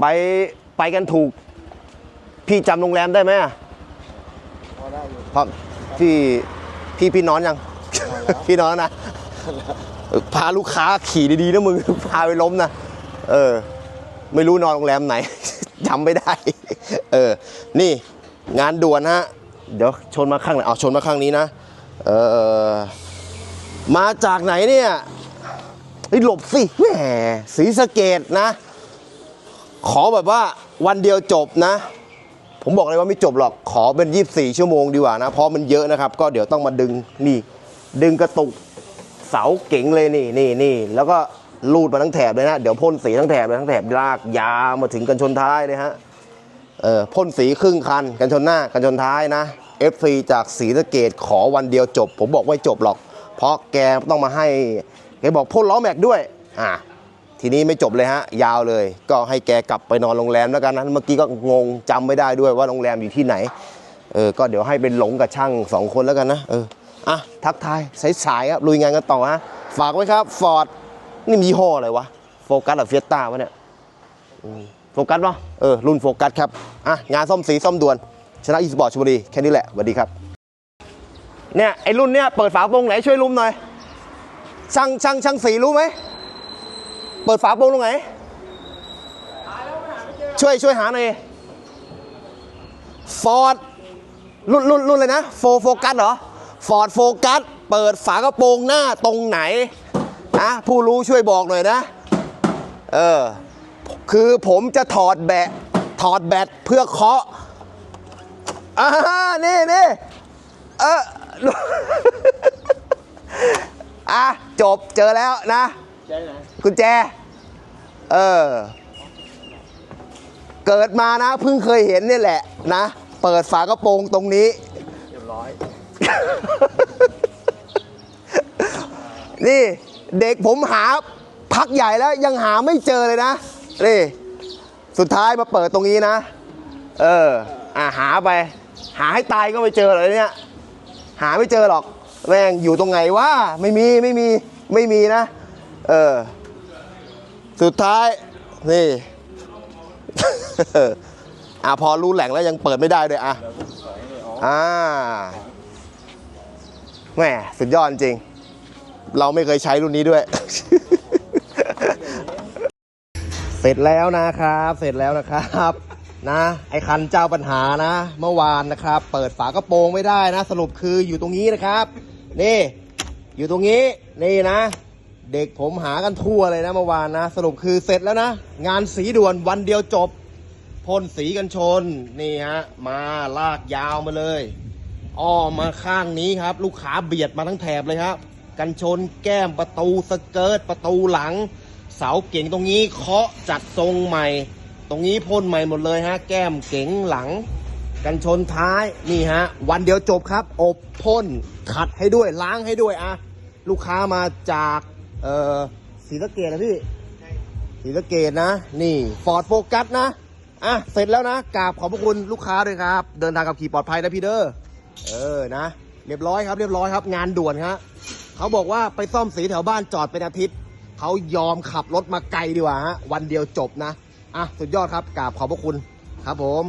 ไปไปกันถูก พี่จำโรงแรมได้ไหมอะพอได้อยู่เพราะพี่พี่พี่นอนยัง พี่นอนนะเออพาลูกค้าขี่ดีๆนะมึง พาไปล้มนะเออ ไม่รู้นอนโรงแรมไหน จำไม่ได้ เออ นี่งานด่วนฮะ เดี๋ยวชนมาข้างไหนเอาชนมาข้างนี้นะ เออ มาจากไหนเนี่ยเฮ้ยหลบสิแหมสีสะเกตนะ ขอแบบว่าวันเดียวจบนะ ผมบอกเลยว่าไม่จบหรอกขอเป็น 24 ชั่วโมงดีกว่านะเพราะมันเยอะนะครับ ก็เดี๋ยวต้องมาดึงนี่ ดึงกระตุกเสาเก๋งเลยนี่นี่นี่แล้วก็ลูดมาทั้งแถบเลยนะ เดี๋ยวพ่นสีทั้งแถบเลยทั้งแถบลากยาวมาถึงกันชนท้ายเลยฮะเออพ่นสีครึ่งคัน กันชนหน้ากันชนท้ายนะ FC จากสีสะเกตขอวันเดียวจบ ผมบอกไม่จบหรอก เพราะแกต้องมาให้แกบอกพ่นล้อแม็กด้วยอ่า ทีนี้ไม่จบเลยฮะ ยาวเลย ก็ให้แกกลับไปนอนโรงแรมแล้วกันนะเมื่อกี้ก็งงจำไม่ได้ด้วยว่าโรงแรมอยู่ที่ไหนเออก็เดี๋ยวให้เป็นหลงกับช่างสองคนแล้วกันนะเอออะทักทายสายๆครับลุยงานกันต่อฮะฝากไว้ครับฟอร์ดนี่มียี่ออะไรวะโฟกัสหรือเฟียต้าวะเนี่ยโฟกัสป่ะเออรุ่นโฟกัสครับอะงานซ่อมสีซ่อมด่วน ชนะอีสปอร์ตชลบุรีแค่นี้แหละสวัสดีครับเนี่ยไอรุ่นเนี้ยเปิดฝาโปรงไหนช่วยลุมหน่อยช่างช่างช่างสีรู้ไหม เปิดฝาโปรงตรงไหน ช่วยช่วยหาหน่อยฟอร์ดรุ่นรุ่นรุ่นเลยนะโฟโฟกัสเหรอฟอร์ดโฟกัสเปิดฝากระโปรงหน้าตรงไหนนะผู้รู้ช่วยบอกหน่อยนะ เออ คือผมจะถอดแบตถอดแบตเพื่อเคาะอ่านี่นี่เอออะจบเจอแล้วนะ กุญแจ เออ เกิดมานะเพิ่งเคยเห็นนี่แหละนะ เปิดฝากระโปรงตรงนี้ เรียบร้อย นี่เด็กผมหาพักใหญ่แล้วยังหาไม่เจอเลยนะ นี่ สุดท้ายมาเปิดตรงนี้นะ เออ อะหาไป หาให้ตายก็ไม่เจอเลยเนี่ย หาไม่เจอหรอกแม่งอยู่ตรงไหนวะไม่มีไม่มีไม่มีนะ เออ สุดท้าย นี่ อะพอรู้แหล่งแล้วยังเปิดไม่ได้ด้วยอะ อ่าแหมสุดยอดจริง เราไม่เคยใช้รุ่นนี้ด้วย เสร็จแล้วนะครับ เสร็จแล้วนะครับ นะ ไอคันเจ้าปัญหานะ เมื่อวานนะครับ เปิดฝากระโปรงไม่ได้นะ สรุปคืออยู่ตรงนี้นะครับ นี่ อยู่ตรงนี้ นี่นะ เด็กผมหากันทั่วเลยนะเมื่อวานนะ สรุปคือเสร็จแล้วนะ งานสีด่วนวันเดียวจบพ่นสีกันชนนี่ฮะมาลากยาวมาเลยอ้อมาข้างนี้ครับ ลูกค้าเบียดมาทั้งแถบเลยครับ กันชนแก้มประตูสเกิร์ตประตูหลัง เสาเก่งตรงนี้เคาะจัดทรงใหม่ ตรงนี้พ่นใหม่หมดเลยฮะ แก้มเก๋งหลัง กันชนท้ายนี่ฮะ วันเดียวจบครับ อบพ่นขัดให้ด้วยล้างให้ด้วยอะลูกค้ามาจาก เอ่อศรีสะเกดนะพี่ศรีสะเกดนะ นี่ฟอร์ดโฟกัสนะอะเสร็จแล้วนะกราบขอบพระคุณลูกค้าด้วยครับ เดินทางกับขี่ปลอดภัยนะพี่เด้อเออนะเรียบร้อยครับเรียบร้อยครับ งานด่วนครับเขาบอกว่าไปซ่อมสีแถวบ้านจอดเป็นอาทิตย์เขายอมขับรถมาไกลดีกว่าฮะวันเดียวจบนะอะสุดยอดครับกราบขอบพระคุณครับผม